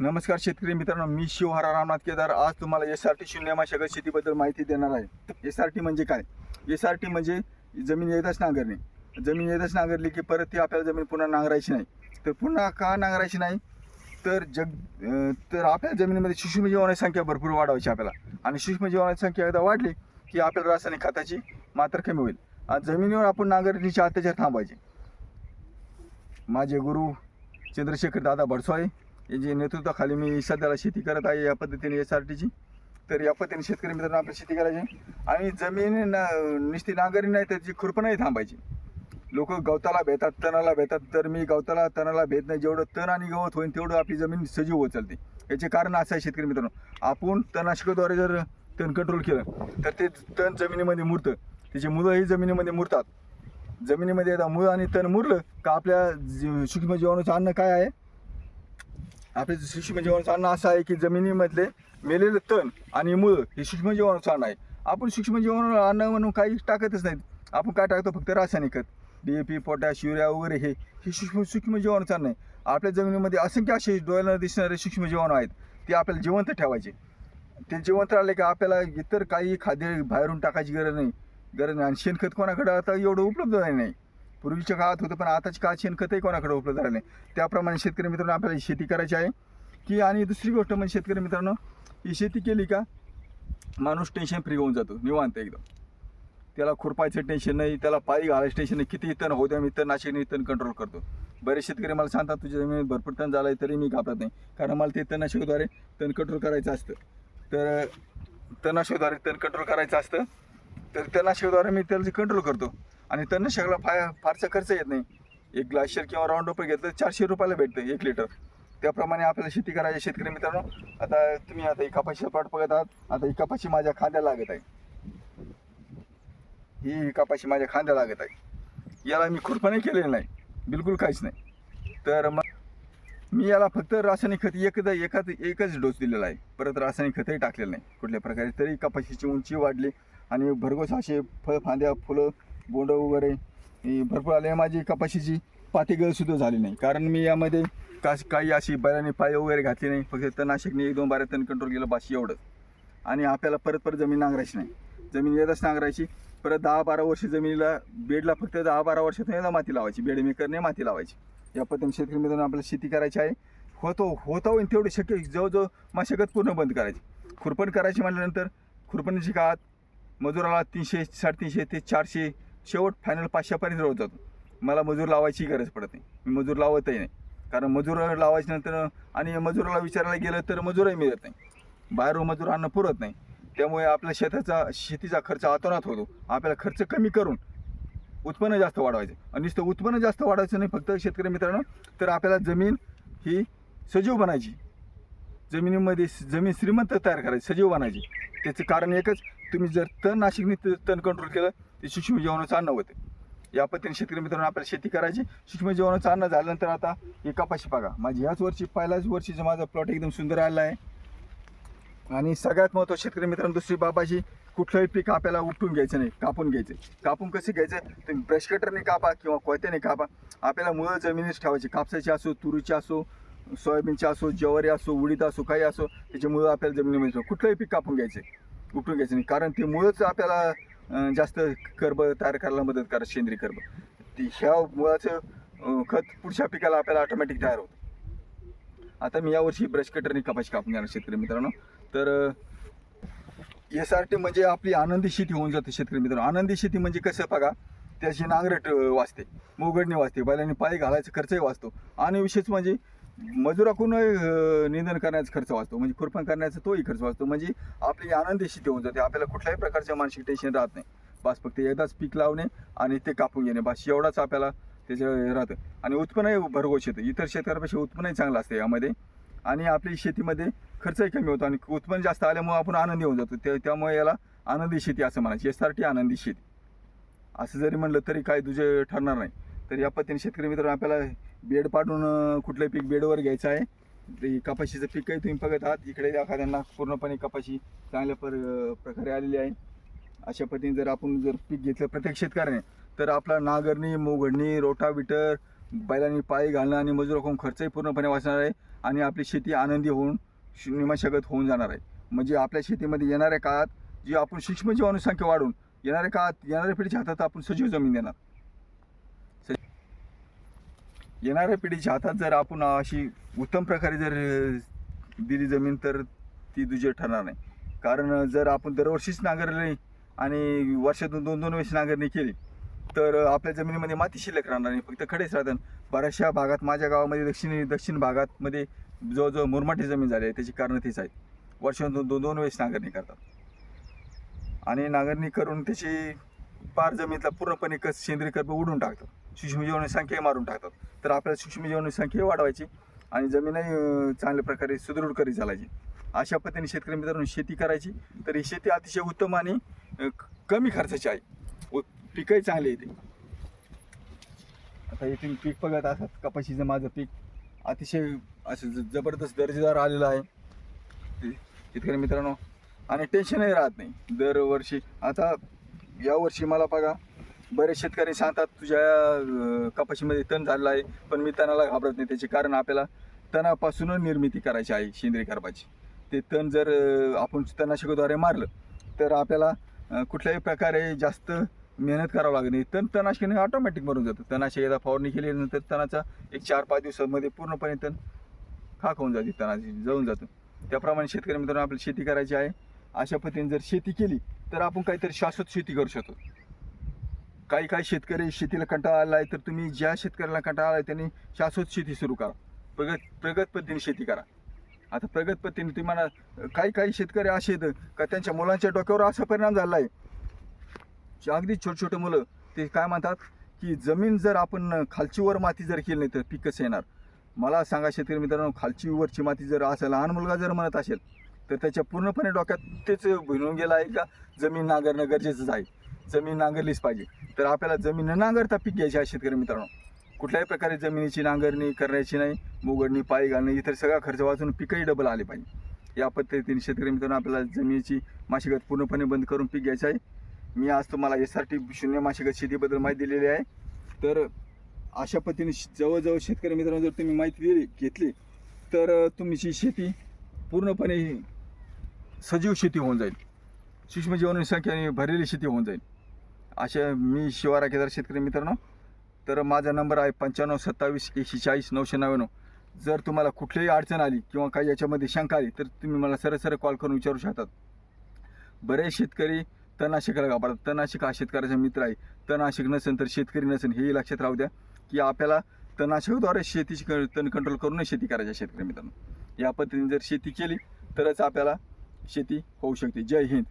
नमस्कार शेतकरी मित्रांनो मी शिवहारा रामनाथ केदार. आज तुम्हाला एस आर टी शून्य मशागत शेतीबद्दल माहिती देणार आहे. एस आर टी म्हणजे काय? एस आर टी म्हणजे जमीन येतच नांगरणे. जमीन येतच नांगरली की परत ती आपल्याला जमीन पुन्हा नांगरायची नाही. तर पुन्हा का नांगरायची नाही? तर जग तर आपल्या जमिनीमध्ये सूक्ष्मजीवांची संख्या भरपूर वाढवायची आपल्याला. आणि सूक्ष्मजीवांची संख्या एकदा वाढली की आपल्याला रासायनिक खताची मात्र कमी होईल. आज जमिनीवर आपण नांगरणीचे अत्याचार थांबायचे. माझे गुरु चंद्रशेखर दादा भडसवाळे याची नेतृत्वाखाली मी सध्याला शेती करत आहे या पद्धतीने एस आर टीची तर या पद्धतीने शेतकरी मित्रांनो आपली शेती करायची. आणि जमीन ना नुसती नांगरी नाही तर ती खुरपणही थांबायची. लोक गवताला भेतात तणाला भेतात तर मी गवताला तणाला भेट नाही. जेवढं तण आणि गवत होईल तेवढं आपली जमीन सजीव होत चालते याचे कारण असं आहे शेतकरी मित्रांनो. आपण तणनाशकाद्वारे जर तण कंट्रोल केलं तर ते तण जमिनीमध्ये मुरतं. त्याची मुलंही जमिनीमध्ये मुरतात. जमिनीमध्ये आता मुळं आणि तण मुरलं का आपल्या जी- सूक्ष्म जीवाणूचं अन्न काय आहे? आपले म्हणजे सूक्ष्म जीवाणूचं अन्न असं आहे की जमिनीमधले मेलेलं तण आणि मूळ हे म्हणजे सूक्ष्म जीवाणूचं अन्न आहे. आपण सूक्ष्म म्हणजे जीवन अन्न म्हणून काही टाकतच नाहीत. आपण काय टाकतो? फक्त रासायनिक खत. D A P potash urea वगैरे हे हे सूक्ष्म सूक्ष्म जीवाणूचं अन्न आहे. आपल्या जमिनीमध्ये असंख्य असे डोळ्याला दिसणारे सूक्ष्म जीवाणू आहेत. ते आपल्याला जिवंत ठेवायचे. ते जिवंत राहिले की आपल्याला इतर काही खाद्य बाहेरून टाकायची गरज नाही. गरज नाही. आणि शेणखत कोणाकडे आता एवढं उपलब्ध आहे नाही. पूर्वीच्या काळात होतं पण आताच्या काळात शेणखतही कोणाकडे उपलब्ध झालं नाही. त्याप्रमाणे शेतकरी मित्रांनो आपल्याला शेती करायची आहे. की आणि दुसरी गोष्ट म्हणजे शेतकरी मित्रांनो ही शेती केली का माणूस टेन्शन फ्री होऊन जातो निवांत एकदम. त्याला खुरपायचं टेन्शन नाही त्याला पायी घालायचं टेन्शन नाही. किती तण होऊ द्या मी तण नाशिक तण कंट्रोल करतो. बरेच शेतकरी मला सांगतात तुझ्या जमिनीत भरपूर तण झालं आहे तरी मी घाबरत नाही. कारण मला ते तणनाशकद्वारे तण कंट्रोल करायचं असतं. तर तणनाशकद्वारे तण कंट्रोल करायचं असतं तर तणनाशकद्वारे मी त्याला कंट्रोल करतो. आणि तणनाशकाला फाय फारसा खर्च येत नाही. एक ग्लाशियर किंवा राऊंड रुपये घेतलं तर चारशे रुपयाला भेटतं एक लिटर त्याप्रमाणे आपल्याला शेती करायची शेतकरी मित्रांनो. आता तुम्ही आता ही कपाशी प्लॉट बघत आहात. आता ही कपाशी माझ्या खांद्याला लागत आहे. ही कपाशी माझ्या खांद्याला लागत आहे. याला मी खुरपणी केलेलं नाही. बिलकुल काहीच नाही. तर मग मी याला फक्त रासायनिक खत एकदा एकाच एकच डोस दिलेला आहे. परत रासायनिक खतही टाकलेलं नाही. कुठल्या प्रकारे तरी कपाशीची उंची वाढली आणि भरघोस असे फळ फांद्या फुलं बोंड वगैरे भरपूर आले. माझी कपाशीची पातीगळसुद्धा झाली नाही. कारण मी यामध्ये का काही अशी बऱ्याने पाय वगैरे घातली नाही. फक्त तणनाशकने एक दोन बारा तण कंट्रोल केलं बाशी एवढंच. आणि आपल्याला परत परत जमीन नांगरायची नाही. जमीन येतच नांगरायची. परत दहा बारा वर्ष जमिनीला बेडला फक्त दहा बारा वर्षातून एकदा माती लावायची. बेड मेकरने माती लावायची. या पद्धतीने शेतकरी मित्रांनो आपल्याला शेती करायची आहे. होतो होता होईल तेवढे शक्य. जवळजवळ मशागत पूर्ण बंद करायची. खुरपण करायची म्हटल्यानंतर खुरपणीची काळात मजुराला तीनशे साडेतीनशे ते चारशे शेवट फायनल पाचशेपर्यंत रोज जातो. मला मजूर लावायची गरज पडत नाही. मी मजूर लावतही नाही. कारण मजूर लावायच्या नंतर आणि मजुराला विचारायला गेलं तर मजूरही मिळत नाही. बाहेरून मजूर आणणं पुरत नाही. त्यामुळे आपल्या शेताचा शेतीचा खर्च आतोनात होतो. आपल्याला खर्च कमी करून उत्पन्न जास्त वाढवायचं. आणि नुसतं उत्पन्न जास्त वाढवायचं नाही फक्त शेतकरी मित्रांनो तर आपल्याला जमीन ही सजीव बनायची. जमिनीमध्ये जमीन श्रीमंत तयार करायची सजीव बनायची. त्याचं कारण एकच तुम्ही जर तण नाशिकने त- तण कंट्रोल केलं ते सूक्ष्म जीवाणूचं अन्न होते. या पद्धतीने शेतकरी मित्रांनो आपल्याला शेती करायची. सूक्ष्म जीवाणूचं अन्न झाल्यानंतर आता ही कपाशी बघा. माझी ह्याच वर्षी पहिल्याच वर्षीचं माझा प्लॉट एकदम सुंदर आला आहे. आणि सगळ्यात महत्त्वाचं शेतकरी मित्रांनो दुसरी बाबाशी कुठलंही पीक आपल्याला उपटून घ्यायचं नाही कापून घ्यायचं कापून कसं घ्यायचं? तुम्ही ब्रश कटरने कापा किंवा कोयत्याने कापा. आपल्याला मुळं जमिनीच ठेवायची. कापसाची असो तुरीची असो सोयाबीनची असो ज्वारी असो उडीद असो काही असो त्याची मुळं आपल्याला जमिनीमध्ये कुठलंही पीक कापून घ्यायचं उपटून घ्यायचं नाही. कारण ते मुळंच आपल्याला जास्त कर्ब तयार करायला मदत करत सेंद्रिय कर्ब. ती ह्या मुळाचं खत पुढच्या पिकाला आपल्याला ऑटोमॅटिक तयार होतं. आता मी यावर्षी ब्रश कटरने कपाशी कापून घेणार शेतकरी मित्रांनो. तर एस आर टी म्हणजे आपली आनंदी शेती होऊन जाते शेतकरी मित्रांनो. आनंदी शेती म्हणजे कसं बघा त्याची नांगरट वाचते मोगडणी वाचते बैलांनी पायी घालायचा खर्चही वाचतो. आणि विशेष म्हणजे मजुराकडूनही निंदन करण्याचा खर्च वाचतो. म्हणजे खुरपण करण्याचा तोही खर्च वाचतो. म्हणजे आपली आनंदी शेती होऊन जाते. आपल्याला कुठल्याही प्रकारच्या मानसिक टेन्शन राहत नाही. बस फक्त एकदाच पीक लावणे आणि ते कापून घेणे. बस एवढाच आपल्याला त्याचं राहतं. आणि उत्पन्नही भरघोस येतं. इतर शेतकऱ्यापेक्षा उत्पन्नही चांगलं असतं यामध्ये. आणि आपली शेतीमध्ये खर्चही कमी होतो. आणि उत्पन्न जास्त आल्यामुळे आपण आनंदी होऊन जातो. ते त्यामुळे याला आनंदी शेती असं म्हणायची. यासाठी आनंदी शेती. असं जरी म्हणलं तरी काय तुझे ठरणार नाही. तर या पद्धतीने शेतकरी मित्र आपल्याला बेड पाडून कुठलं कुठलंही पीक बेडवर घ्यायचं आहे. ते कपाशीचं पीक तुम्ही बघत आहात. इकडे एखाद्यांना पूर्णपणे कपाशी चांगल्या पर प्रकारे आलेली आहे. अशा पद्धतीने जर आपण जर पीक घेतलं प्रत्येक शेतकऱ्याने तर आपला नांगरणी मोघडणी रोटाविटर बैलांनी पाळी घालणं आणि मजुराकडून खर्चही पूर्णपणे वाचणार आहे आणि आपली शेती आनंदी होऊन निमशगत होऊन जाणार आहे. म्हणजे आपल्या शेतीमध्ये येणाऱ्या काळात जी आपण सूक्ष्मजीवाणूसंख्या वाढून येणाऱ्या काळात येणाऱ्या पिढीच्या हातात आपण सजीव जमीन देणार. येणाऱ्या पिढीच्या हातात जर आपण अशी उत्तम प्रकारे जर दिली जमीन तर ती दुजे ठरणार नाही. कारण जर आपण दरवर्षीच नांगरली आणि वर्षातून दोन दोन वेळेस नांगरणी केली तर आपल्या जमिनीमध्ये माती शिल्लक राहणार नाही. फक्त खडेच राहतात बऱ्याचशा भागात माझ्या गावामध्ये दक्षिण दक्षिण भागातमध्ये जवळजवळ मुरमाठी जमीन झाली आहे. त्याची कारणं तीच आहेत. वर्षातून दोन दोन वेळेस नांगरणी करतात. आणि नांगरणी करून त्याची पार जमिनीतला पूर्णपणे कस सेंद्रिय कर्ब उडून टाकतात. सूक्ष्मजीवाणू संख्या मारून टाकतात. तर आपल्याला सूक्ष्मजीवाणू संख्या वाढवायची आणि जमीनही चांगल्या प्रकारे सुदृढ करी चालायची. अशा पद्धतीने शेतकरी मित्रांनो शेती करायची. तर ही शेती अतिशय उत्तम आणि कमी खर्चाची आहे. व पिकही चांगले येते. आता इथे पीक बघत असतात कपाशीचं माझं पीक अतिशय असं ज- जबरदस्त दर्जेदार आलेलं आहे. शेतकरी मित्रांनो आणि टेन्शनही राहत नाही. दरवर्षी आता यावर्षी मला बघा बरेच शेतकरी सांगतात तुझ्या कपाशीमध्ये तण झालेला आहे पण मी तणाला घाबरत नाही. त्याचे कारण आपल्याला तणापासूनच निर्मिती करायची आहे सेंद्रिय कर्पाची ते तण जर आपण तणाशकाद्वारे मारलं तर आपल्याला कुठल्याही प्रकारे जास्त मेहनत करावं लागत नाही. तण तणाशकाने ऑटोमॅटिक मरून जातं. तणाशी एकदा फवारणी केल्यानंतर तणाचा एक चार पाच दिवसामध्ये पूर्णपणे तण खाक होऊन जाते तणाची जळून जातं. त्याप्रमाणे शेतकरी मित्रांनो आपल्याला शेती करायची आहे. अशा पद्धतीने जर शेती केली तर आपण काहीतरी शाश्वत शेती करू शकतो. काही काही शेतकरी शेतीला कंटाळा आला आहे तर तुम्ही ज्या शेतकऱ्याला कंटाळा आला आहे त्यांनी शाश्वत शेती सुरू करा. प्रगत प्रगत पद्धतीने शेती करा. आता प्रगत पद्धतीने तुम्हाला काही काही शेतकरी असे आहेत का त्यांच्या मुलांच्या डोक्यावर असा परिणाम झाला आहे अगदी छोटे छोटे मुलं ते काय म्हणतात की जमीन जर आपण खालचीवर माती जर केली नाही तर पीक कसं येणार? मला सांगा शेतकरी मित्रांनो खालची वरची माती जर असं लहान मुलगा जर म्हणत असेल तर त्याच्या पूर्णपणे डोक्यात तेच भिनून गेलं आहे का? जमीन नांगरणं गरजेचंच आहे. जमीन नांगरलीच पाहिजे. तर आपल्याला जमीन न नांगरता पीक घ्यायचे आहे शेतकरी मित्रांनो. कुठल्याही प्रकारे जमिनीची नांगरणी करायची नाही मोगडणी पाळी घालणे इतर सगळा खर्च वाचून पिकही डबल आले पाहिजे. या पद्धतीने शेतकरी मित्रांनो आपल्याला जमिनीची माशिगत पूर्णपणे बंद करून पीक घ्यायचं आहे. मी आज तुम्हाला एस आर टी शून्य माशिगत शेतीबद्दल माहिती दिलेली आहे. तर अशा पद्धतीने जवळजवळ शेतकरी मित्रांनो जर तुम्ही माहिती दिली घेतली तर तुमची शेती पूर्णपणे सजीव शेती होऊन जाईल. सूक्ष्म जीवनसंख्याने भरलेली शेती होऊन जाईल. अशा मी शिवा राखेदार शेतकरी मित्रांनो तर माझा नंबर आहे पंच्याण्णव सत्तावीस एकशे चाळीस नऊशे नव्याण्णव. जर तुम्हाला कुठलीही अडचण आली किंवा काही याच्यामध्ये शंका आली तर तुम्ही मला सरळ सरळ कॉल करून विचारू शकतात. बरेच शेतकरी तणनाशकाला घाबरतात. तणनाशक हा शेतकऱ्याचा मित्र आहे. तणनाशक नसेल तर शेतकरी नसेल हेही लक्षात राहू द्या की आपल्याला तणनाशकाद्वारे शेतीची क- तण कंट्रोल करूनच शेती करायची शेतकरी मित्रांनो. या पद्धतीने जर शेती केली तरच आपल्याला शेती होऊ शकते. जय हिंद.